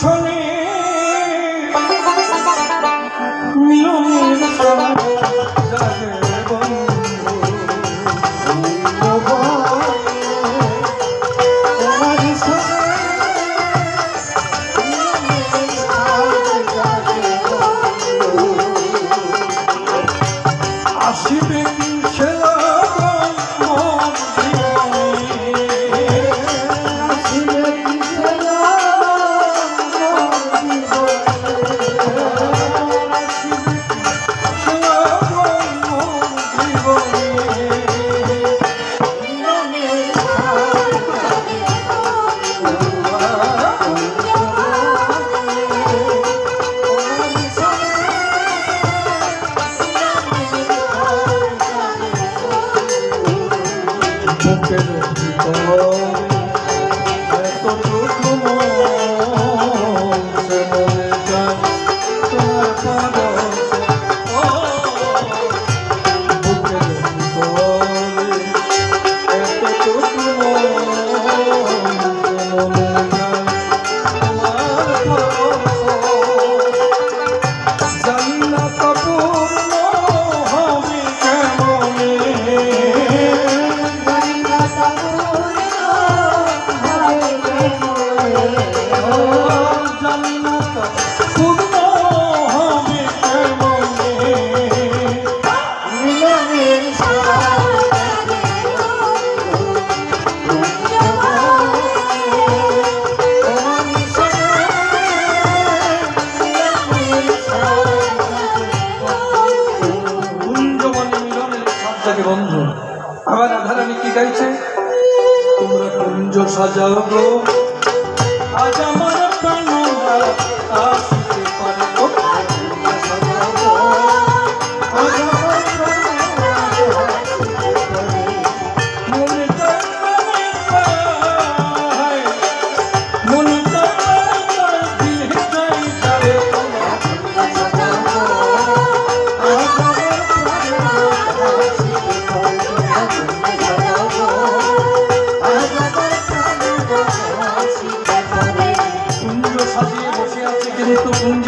শোনে মিলনের বুকের ভিতর সাজাবো। আজ আমার প্রাণ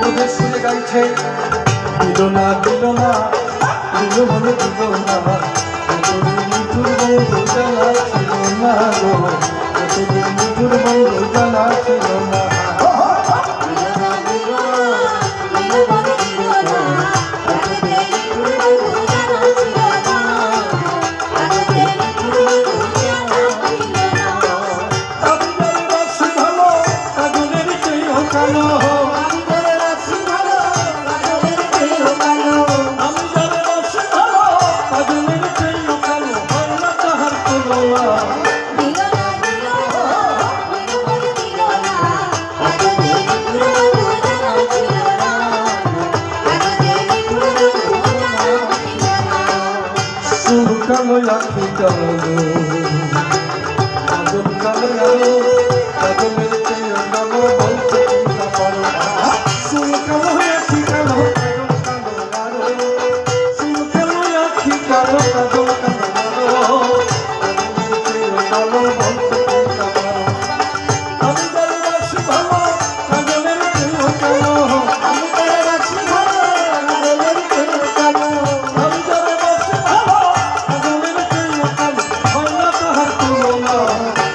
মধুর সুরে গাইছে। দিল না দিল না দিল মনে দিল না। কালো। রাখি চলো। আগুন কালো আলো আগুনের চেয়ে কালো বলতে পারো সুর কালো আখি কালো কালো কালো সুর কালো আখি কালো কালো? Allah